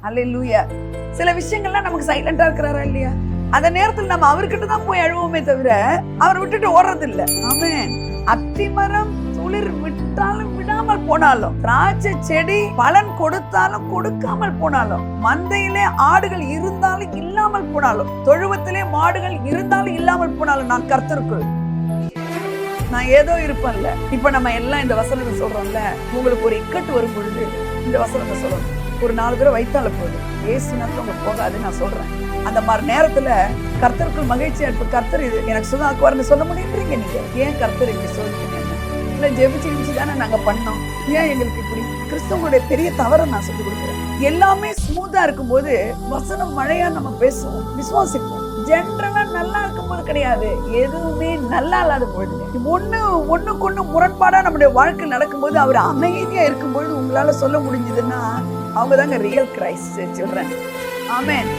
அல்ல லூயா சில விஷயங்கள்லாம் நமக்கு சைலண்டா இருக்கிறாரா இல்லையா? அந்த நேரத்தில் நம்ம அவர்கிட்ட தான் போய் அழுவோமே தவிர அவரை விட்டுட்டு ஓடுறது இல்ல ஆமேன் அத்திமரம் துளிர் விட்டாலும் விடாமல் போனாலும் திராட்சை செடி பலன் கொடுத்தாலும் கொடுக்காமல் போனாலும் மந்தையிலே ஆடுகள் இருந்தாலும் இல்லாமல் போனாலும் தொழுவத்திலே மாடுகள் இருந்தாலும் இல்லாமல் போனாலும் நான் கர்த்தருக்குள் நான் ஏதோ இருப்பேன்ல. இப்ப நம்ம எல்லாம் இந்த வசனத்தை சொல்றோம்ல. உங்களுக்கு ஒரு இக்கட்டு வரும் பொழுது இந்த வசனத்தை சொல்லணும் ஒரு நாலு தடவை வைத்தால போதும். ஏசுனாலும் உங்களுக்கு போகாது நான் சொல்றேன். அந்த மாதிரி நேரத்துல கர்த்தருக்குள் மகிழ்ச்சியா இருப்பு கர்த்தர் இது எனக்கு சுதாக்குவார்னு சொல்ல முடியுன்றீங்க நீங்க? ஏன் கர்த்தர் இப்படி சொல்றீங்க? இல்ல ஜெபிச்சு ஜெபிச்சு தானே நாங்க பண்ணோம். ஏன் எங்களுக்கு இப்படி? கிறிஸ்தவங்களுடைய பெரிய தவறை நான் சொல்லி கொடுக்குறேன். எல்லாமே ஸ்மூத்தா இருக்கும்போது வசனம் மழையா நம்ம பேசுவோம். விசுவாசிப்போம். ஜென்ரலா நல்லா இருக்கும்போது கிடையாது. எதுவுமே நல்லா இல்லாத போயிடுது ஒண்ணு ஒண்ணுக்கு ஒண்ணு முரண்பாடா நம்முடைய வாழ்க்கை நடக்கும்போது அவர் அமைதியா இருக்கும்போது உங்களால சொல்ல முடிஞ்சதுன்னா அவங்க தாங்க ரியல் கிரைஸ்ட் சில்ட்ரன் ஆமேன்